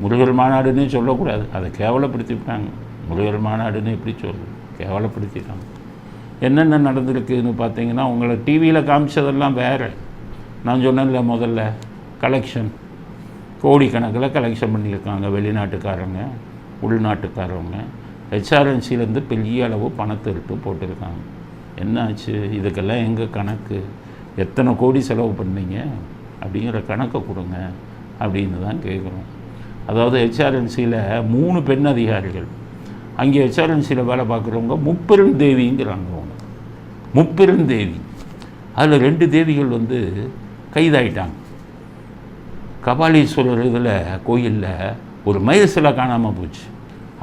முருகர் மாநாடுன்னே சொல்லக்கூடாது. அதை கேவலப்படுத்திவிட்டாங்க. முருகர் மாநாடுன்னு எப்படி சொல்லு கேவலப்படுத்திட்டாங்க. என்னென்ன நடந்திருக்குன்னு பார்த்தீங்கன்னா உங்களை டிவியில் காமிச்சதெல்லாம் வேறு. நான் சொன்னேன்ல முதல்ல கலெக்ஷன் கோடிக்கணக்கில் கலெக்ஷன் பண்ணியிருக்காங்க வெளிநாட்டுக்காரங்க உள்நாட்டுக்காரவங்க. ஹெச்ஆர்என்சிலேருந்து பெரிய அளவு பணத்தை எடுத்து போட்டிருக்காங்க. என்னாச்சு? இதுக்கெல்லாம் எங்கள் கணக்கு? எத்தனை கோடி செலவு பண்ணீங்க? அப்படிங்கிற கணக்கை கொடுங்க அப்படின்னு தான் கேட்குறோம். அதாவது ஹெச்ஆர்என்சியில் மூணு பெண் அதிகாரிகள். அங்கே ஹெச்ஆர்என்சியில் வேலை பார்க்குறவங்க முப்பெரும் தேவிங்கிறாங்க அவங்க. முப்பெரும் தேவி. அதில் ரெண்டு தேவிகள் வந்து கைதாயிட்டாங்க. கபாலீஸ்வரர் இதில் கோயிலில் ஒரு மயில் சிலை காணாமல் போச்சு.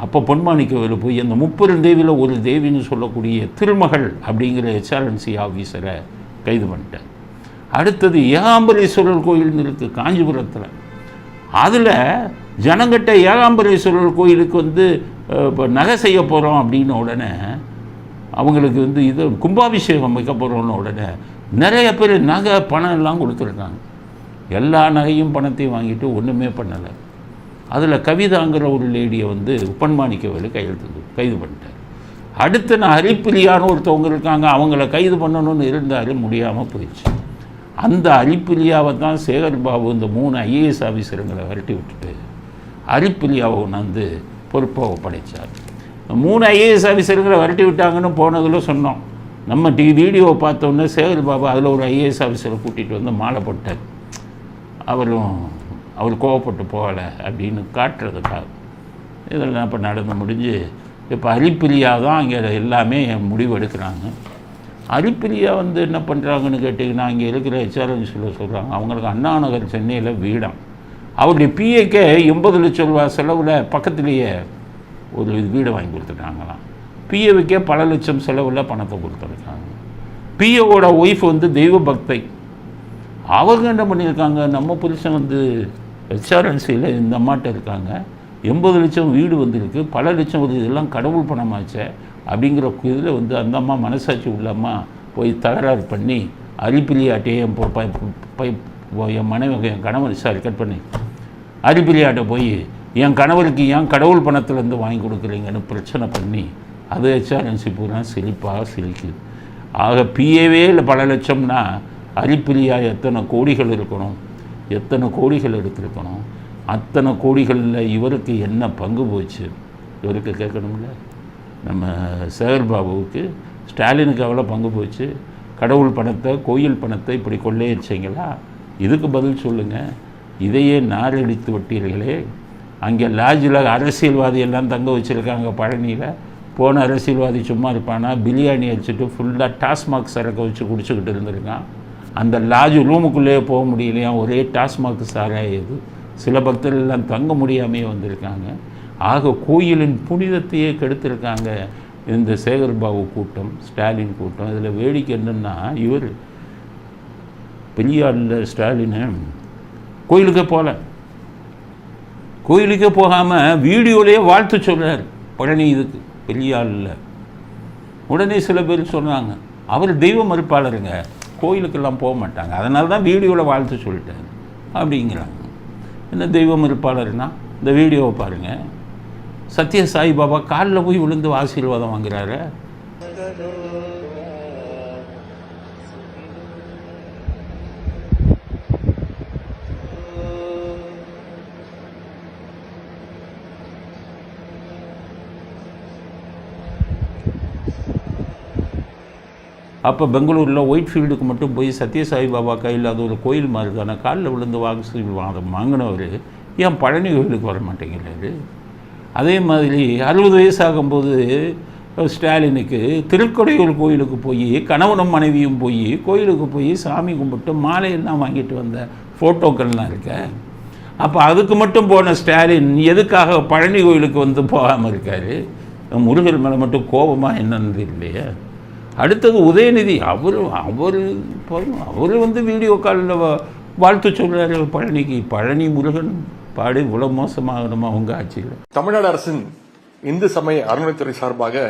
அப்போ பொன்மாணிக்கவில் போய் அந்த முப்பெரும் தேவியில் ஒரு தேவின்னு சொல்லக்கூடிய திருமகள் அப்படிங்கிற ஹெச்ஆர்என்சி ஆஃபீஸரை கைது பண்ணிட்டேன் அடுத்தது ஏகாம்பரேஸ்வரர் கோயில்னு இருக்குது காஞ்சிபுரத்தில். அதில் ஜனங்கிட்ட ஏகாம்பரேஸ்வரர் கோயிலுக்கு வந்து இப்போ நகை செய்ய போகிறோம் அப்படின்னு உடனே அவங்களுக்கு வந்து இது கும்பாபிஷேகம் வைக்க போகிறோன்னு உடனே நிறைய பேர் நகை பணம் எல்லாம் கொடுத்துருக்காங்க. எல்லா நகையும் பணத்தையும் வாங்கிட்டு ஒன்றுமே பண்ணலை. அதில் கவிதாங்கிற ஒரு லேடியை வந்து உப்பன்மாணிக்கவேலு கையெழுத்து கைது பண்ணிட்டார். அடுத்து நான் அரிப்பிரியான்னு ஒருத்தவங்க இருக்காங்க அவங்கள கைது பண்ணணும்னு இருந்தாலும் முடியாமல் போயிடுச்சு. அந்த அரிப்பிலியாவை தான் சேகர் பாபு இந்த மூணு ஐஏஎஸ் ஆஃபீஸருங்களை விரட்டி விட்டுட்டு அரிப்பிலியாவை கொண்டாந்து பொறுப்பை ஒப்படைத்தார் மூணு ஐஏஎஸ் ஆஃபீஸருங்கிற விரட்டி விட்டாங்கன்னு போனதில் சொன்னோம். நம்ம டி வீடியோவை பார்த்தோன்னே சேகர் பாபு அதில் ஒரு ஐஏஎஸ் ஆஃபீஸரை கூட்டிகிட்டு வந்து மாலை போட்டார். அவரும் அவர் கோவப்பட்டு போகலை அப்படின்னு காட்டுறதுக்காக. இதெல்லாம் இப்போ நடந்து முடிஞ்சு இப்போ அரிப்பிரியா தான் இங்கே எல்லாமே முடிவு எடுக்கிறாங்க. அரிப்பிரியா வந்து என்ன பண்ணுறாங்கன்னு கேட்டிங்கன்னா இங்கே இருக்கிற ஹெச்ஆர்என்சியில் சொல்கிறாங்க அவங்களுக்கு அண்ணா நகர் சென்னையில் வீடம். அவருடைய பிஏக்கே எண்பது லட்சம் ரூபா செலவில் பக்கத்துலேயே ஒரு வீடு வாங்கி கொடுத்துட்டாங்களாம். பிஏவுக்கே பல லட்சம் செலவில் பணத்தை கொடுத்துருக்காங்க. பிஏவோட ஒய்ஃப் வந்து தெய்வ பக்தை. அவங்க என்ன பண்ணியிருக்காங்க? நம்ம புருஷன் வந்து ஹெச்ஆர்என்சியில் இந்த அம்மாட்ட இருக்காங்க. எண்பது லட்சம் வீடு வந்திருக்கு. பல லட்சம் வருது. இதெல்லாம் கடவுள் பணமாச்சே அப்படிங்கிற இதில் வந்து அந்த அம்மா மனசாட்சி உள்ள அம்மா போய் தகராறு பண்ணி அரிப்பிலியாட்டையே என் என் மனைவி என் கணவர் சாரி கட் பண்ணி அரிப்பிலியாட்ட போய் என் கணவருக்கு ஏன் கடவுள் பணத்துலேருந்து வாங்கி கொடுக்குறீங்கன்னு பிரச்சனை பண்ணி அது ஹெச்ஆர்என்சி பூரா சிரிப்பாக சிரிக்குது ஆக பிஏவே இல்லை பல லட்சம்னா அரிப்பிரியா எத்தனை கோடிகள் இருக்கணும்? எத்தனை கோடிகள் எடுத்திருக்கணும்? அத்தனை கோடிகளில் இவருக்கு என்ன பங்கு போச்சு? இவருக்கு கேட்கணும்ல. நம்ம சேகர் பாபுவுக்கு ஸ்டாலினுக்கு எவ்வளோ பங்கு போச்சு? கடவுள் பணத்தை கோயில் பணத்தை இப்படி கொள்ளையடிச்சிங்களா? இதுக்கு பதில் சொல்லுங்கள் இதையே நாரடித்து விட்டீர்களே. அங்கே லாட்ஜில் அரசியல்வாதி எல்லாம் தங்க வச்சுருக்காங்க பழனியில். போன அரசியல்வாதி சும்மா இருப்பானா? பிரியாணி அடிச்சுட்டு ஃபுல்லாக டாஸ்மாக் சரக்கை வச்சு குடிச்சுக்கிட்டு இருந்திருக்கான். அந்த லாட்ஜ் ரூமுக்குள்ளேயே போக முடியலையா? ஒரே டாஸ்மாக் சாராயது சில பக்தர்கள் எல்லாம் தங்க முடியாமையே வந்திருக்காங்க. ஆக கோயிலின் புனிதத்தையே கெடுத்திருக்காங்க இந்த சேகர் பாபு கூட்டம் ஸ்டாலின் கூட்டம். இதில் வேடிக்கை என்னென்னா இவர் பெரியாரில் ஸ்டாலின் கோயிலுக்கே போகல. கோயிலுக்கே போகாமல் வீடியோலேயே வாழ்த்து சொல்கிறார் பழனி இதுக்கு பெரியாரில் உடனே சில பேர் சொன்னாங்க அவர் தெய்வ மறுப்பாளருங்க. கோயிலுக்கெல்லாம் போக மாட்டாங்க. அதனால தான் வீடியோவில் வாழ்த்து சொல்லிட்டாரு அப்படிங்கிறாங்க. என்ன தெய்வ மறுப்பாளர்னா இந்த வீடியோவை பாருங்கள் சத்ய சாய்பாபா காலில் போய் விழுந்து ஆசீர்வாதம் வாங்குறாரு. அப்போ பெங்களூரில் ஒயிட் ஃபீல்டுக்கு மட்டும் போய் சத்யசாய் பாபா கையில் அது ஒரு கோயில் மாதிரி தானே காலில் விழுந்து வாக்கு வாங்கினவர் ஏன் பழனி கோயிலுக்கு வர மாட்டேங்கிறாரு? அதே மாதிரி அறுபது வயசாகும்போது ஸ்டாலினுக்கு திருக்கடையூர் கோயிலுக்கு போய் கணவனும் மனைவியும் போய் கோயிலுக்கு போய் சாமி கும்பிட்டு மாலையெல்லாம் வாங்கிட்டு வந்த ஃபோட்டோக்கள்லாம் இருக்க. அப்போ அதுக்கு மட்டும் போன ஸ்டாலின் எதுக்காக பழனி கோயிலுக்கு வந்து போகாமல் இருக்காரு? முருகர் மேலே மட்டும் கோபமாக என்னன்னு இல்லையா அடுத்தது உதயநிதி அவர் அவர் அவர் வந்து வீடியோ காலில் வாழ்த்து சொல்கிறாரு பழனிக்கு. பழனி முருகன் பாடு இவ்வளோ மோசமாகணுமா அவங்க ஆட்சியில்? தமிழ்நாடு அரசின் இந்து சமய அறநிலைத்துறை சார்பாக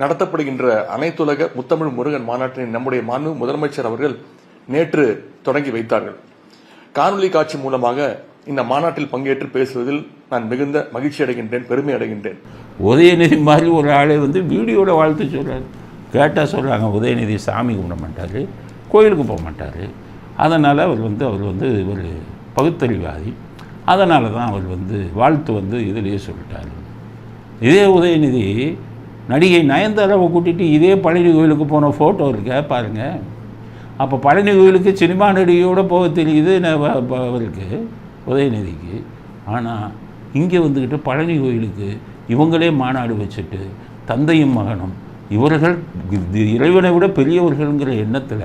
நடத்தப்படுகின்ற அனைத்துலக முத்தமிழ் முருகன் மாநாட்டினை நம்முடைய மாண்பு முதலமைச்சர் அவர்கள் நேற்று தொடங்கி வைத்தார்கள். காணொலி காட்சி மூலமாக இந்த மாநாட்டில் பங்கேற்று பேசுவதில் நான் மிகுந்த மகிழ்ச்சி அடைகின்றேன் பெருமை அடைகின்றேன் உதயநிதி மாதிரி ஒரு ஆளை வந்து வீடியோவில் வாழ்த்து சொல்கிறார் கேட்டால் சொல்கிறாங்க உதயநிதி சாமி கும்பிட மாட்டார் கோயிலுக்கு போக மாட்டார். அதனால் அவர் வந்து அவர் வந்து ஒரு பகுத்தறிவாதி. அதனால தான் அவர் வந்து வாழ்த்து வந்து இதிலேயே சொல்லிட்டார். இதே உதயநிதி நடிகை நயன்தாராவை கூட்டிட்டு இதே பழனி கோயிலுக்கு போன ஃபோட்டோ இருக்க பாருங்கள் அப்போ பழனி கோயிலுக்கு சினிமா நடிகையோடு போக தெரியுது அவருக்கு உதயநிதிக்கு. ஆனால் இங்கே வந்துக்கிட்டு பழனி கோயிலுக்கு இவங்களே மாநாடு வச்சுட்டு தந்தையும் மகனும் இவர்கள் இறைவனை விட பெரியவர்கள்ங்கிற எண்ணத்தில்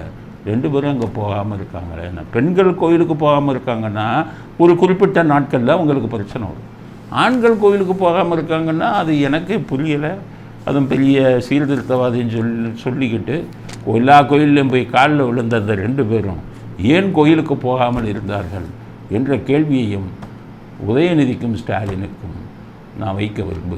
ரெண்டு பேரும் அங்கே போகாமல் இருக்காங்களே பெண்கள் கோயிலுக்கு போகாமல் இருக்காங்கன்னா ஒரு குறிப்பிட்ட நாட்களில் அவங்களுக்கு பிரச்சனை வரும். ஆண்கள் கோயிலுக்கு போகாமல் இருக்காங்கன்னா அது எனக்கே புரியலை. அதுவும் பெரிய சீர்திருத்தவாதின்னு சொல்லி சொல்லிக்கிட்டு எல்லா கோயில்லையும் போய் காலில் விழுந்த அந்த ரெண்டு பேரும். ஏன் கோயிலுக்கு போகாமல் இருந்தார்கள் என்ற கேள்வியையும் உதயநிதிக்கும் ஸ்டாலினுக்கும் நான் வைக்க விரும்புகிறேன்